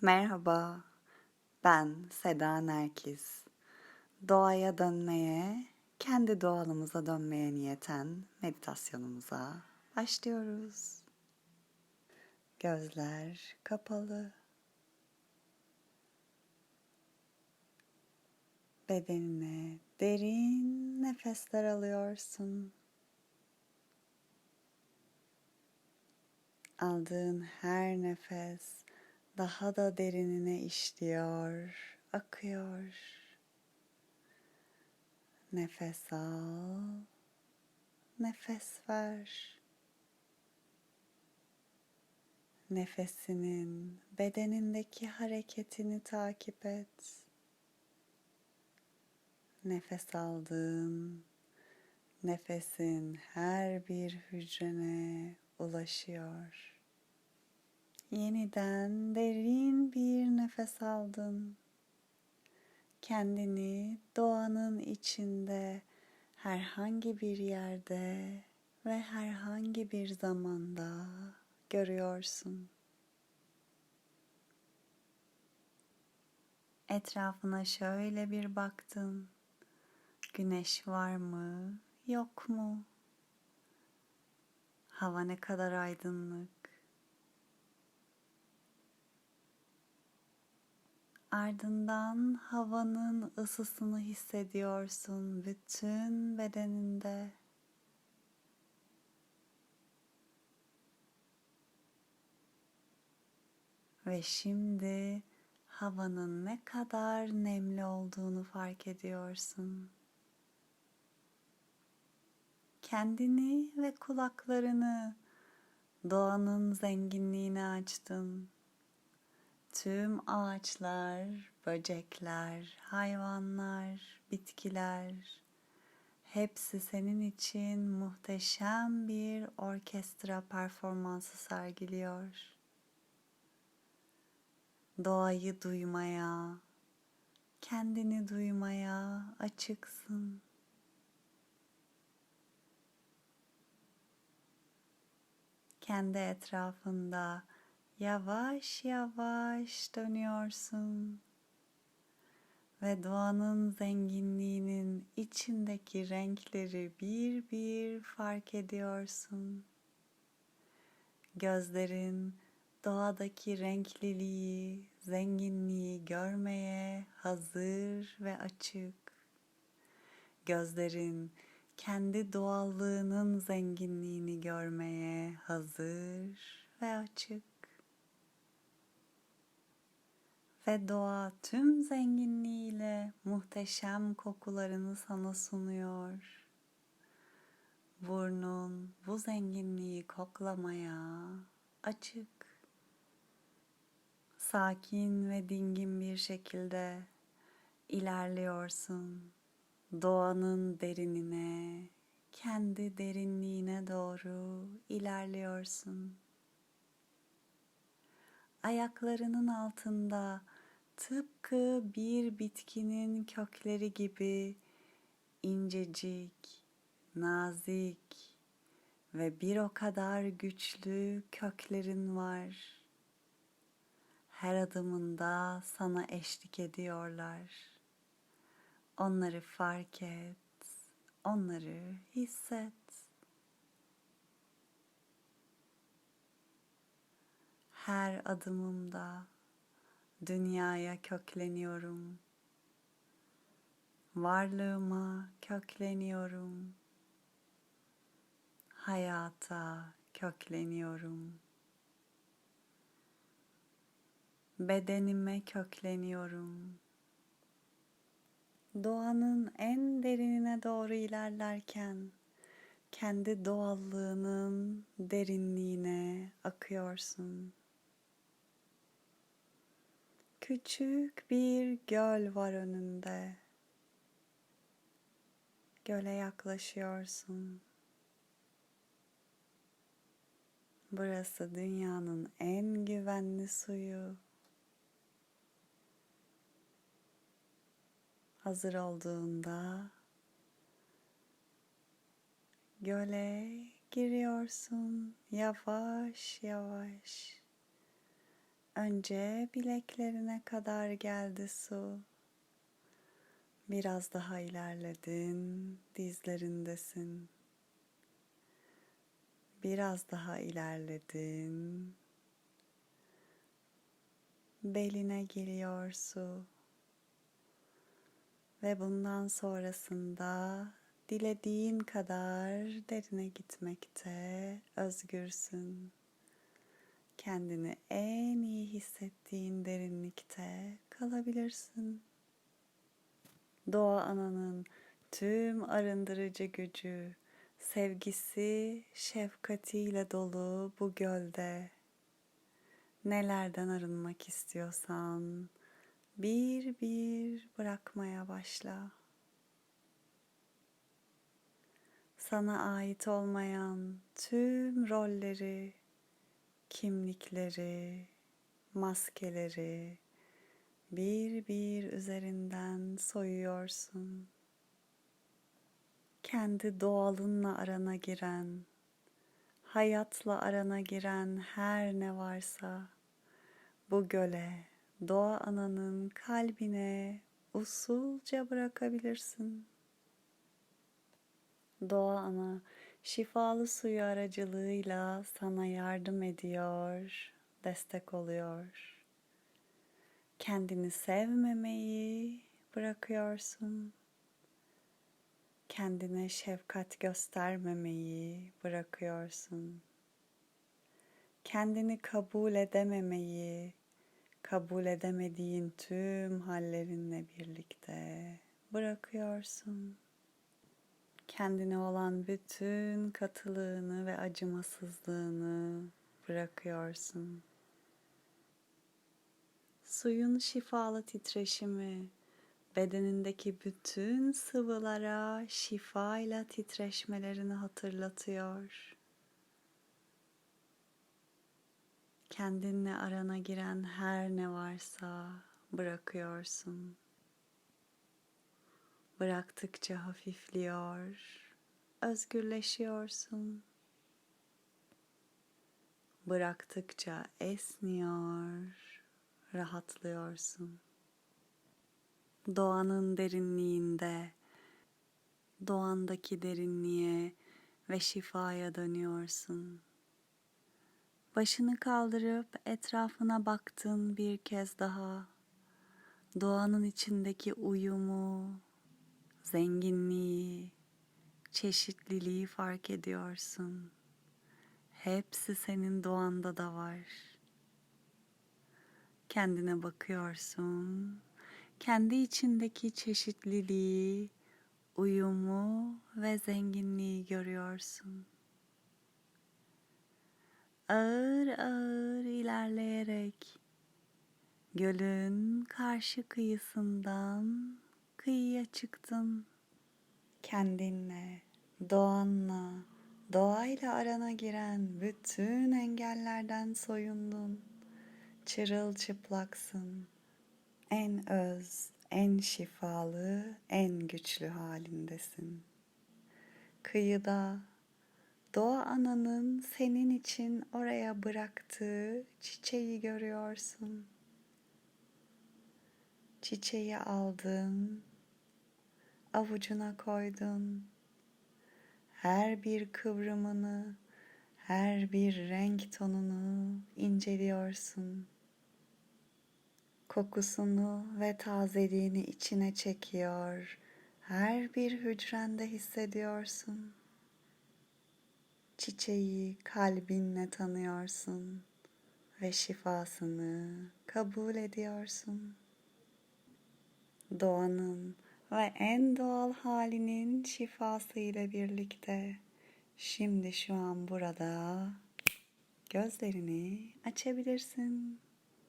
Merhaba, ben Seda Nerkis. Doğaya dönmeye, kendi doğalımıza dönmeye niyeten meditasyonumuza başlıyoruz. Gözler kapalı. Bedenine derin nefesler alıyorsun. Aldığın her nefes daha da derinine işliyor, akıyor. Nefes al, nefes ver. Nefesinin bedenindeki hareketini takip et. Nefes aldığın nefesin her bir hücrene ulaşıyor. Yeniden derin bir nefes aldın. Kendini doğanın içinde herhangi bir yerde ve herhangi bir zamanda görüyorsun. Etrafına şöyle bir baktın. Güneş var mı, yok mu? Hava ne kadar aydınlık. Ardından havanın ısısını hissediyorsun bütün bedeninde. Ve şimdi havanın ne kadar nemli olduğunu fark ediyorsun. Kendini ve kulaklarını doğanın zenginliğine açtın tüm ağaçlar, böcekler, hayvanlar, bitkiler hepsi senin için muhteşem bir orkestra performansı sergiliyor. Doğayı duymaya, kendini duymaya açıksın. Kendi etrafında Yavaş yavaş dönüyorsun ve doğanın zenginliğinin içindeki renkleri bir bir fark ediyorsun. Gözlerin doğadaki renkliliği, zenginliği görmeye hazır ve açık. Gözlerin kendi doğallığının zenginliğini görmeye hazır ve açık ve doğa tüm zenginliğiyle muhteşem kokularını sana sunuyor. Burnun bu zenginliği koklamaya açık. Sakin ve dingin bir şekilde ilerliyorsun. Doğanın derinine, kendi derinliğine doğru ilerliyorsun. Ayaklarının altında tıpkı bir bitkinin kökleri gibi incecik, nazik ve bir o kadar güçlü köklerin var. Her adımında sana eşlik ediyorlar. Onları fark et, onları hisset. Her adımımda dünyaya kökleniyorum. Varlığıma kökleniyorum. Hayata kökleniyorum. Bedenime kökleniyorum. Doğanın en derinine doğru ilerlerken kendi doğallığının derinliğine akıyorsun. Küçük bir göl var önünde. Göle yaklaşıyorsun. Burası dünyanın en güvenli suyu. Hazır olduğunda göle giriyorsun yavaş yavaş. Önce bileklerine kadar geldi su. Biraz daha ilerledin, dizlerindesin. Biraz daha ilerledin. Beline giriyor su. Ve bundan sonrasında dilediğin kadar derine gitmekte özgürsün. Kendini en iyi hissettiğin derinlikte kalabilirsin. Doğa ananın tüm arındırıcı gücü, sevgisi, şefkatiyle dolu bu gölde. Nelerden arınmak istiyorsan bir bir bırakmaya başla. Sana ait olmayan tüm rolleri, kimlikleri, maskeleri bir bir üzerinden soyuyorsun. Kendi doğalınla arana giren, hayatla arana giren her ne varsa bu göle, doğa ananın kalbine usulca bırakabilirsin. Doğa ana şifalı suyu aracılığıyla sana yardım ediyor, destek oluyor. Kendini sevmemeyi bırakıyorsun. Kendine şefkat göstermemeyi bırakıyorsun. Kendini kabul edememeyi, kabul edemediğin tüm hallerinle birlikte bırakıyorsun kendine olan bütün katılığını ve acımasızlığını bırakıyorsun. Suyun şifalı titreşimi bedenindeki bütün sıvılara şifayla titreşmelerini hatırlatıyor. Kendinle arana giren her ne varsa bırakıyorsun. Bıraktıkça hafifliyor, özgürleşiyorsun. Bıraktıkça esniyor, rahatlıyorsun. Doğanın derinliğinde, doğandaki derinliğe ve şifaya dönüyorsun. Başını kaldırıp etrafına baktın bir kez daha. Doğanın içindeki uyumu, zenginliği, çeşitliliği fark ediyorsun. Hepsi senin doğanda da var. Kendine bakıyorsun. Kendi içindeki çeşitliliği, uyumu ve zenginliği görüyorsun. Ağır ağır ilerleyerek gölün karşı kıyısından kıyıya çıktın. Kendinle, doğanla, doğayla arana giren bütün engellerden soyundun. Çırılçıplaksın. En öz, en şifalı, en güçlü halindesin. Kıyıda Doğa ananın senin için oraya bıraktığı çiçeği görüyorsun. Çiçeği aldın, avucuna koydun. Her bir kıvrımını, her bir renk tonunu inceliyorsun. Kokusunu ve tazeliğini içine çekiyor. Her bir hücrende hissediyorsun. Çiçeği kalbinle tanıyorsun ve şifasını kabul ediyorsun. Doğanın ve en doğal halinin şifası ile birlikte şimdi şu an burada gözlerini açabilirsin.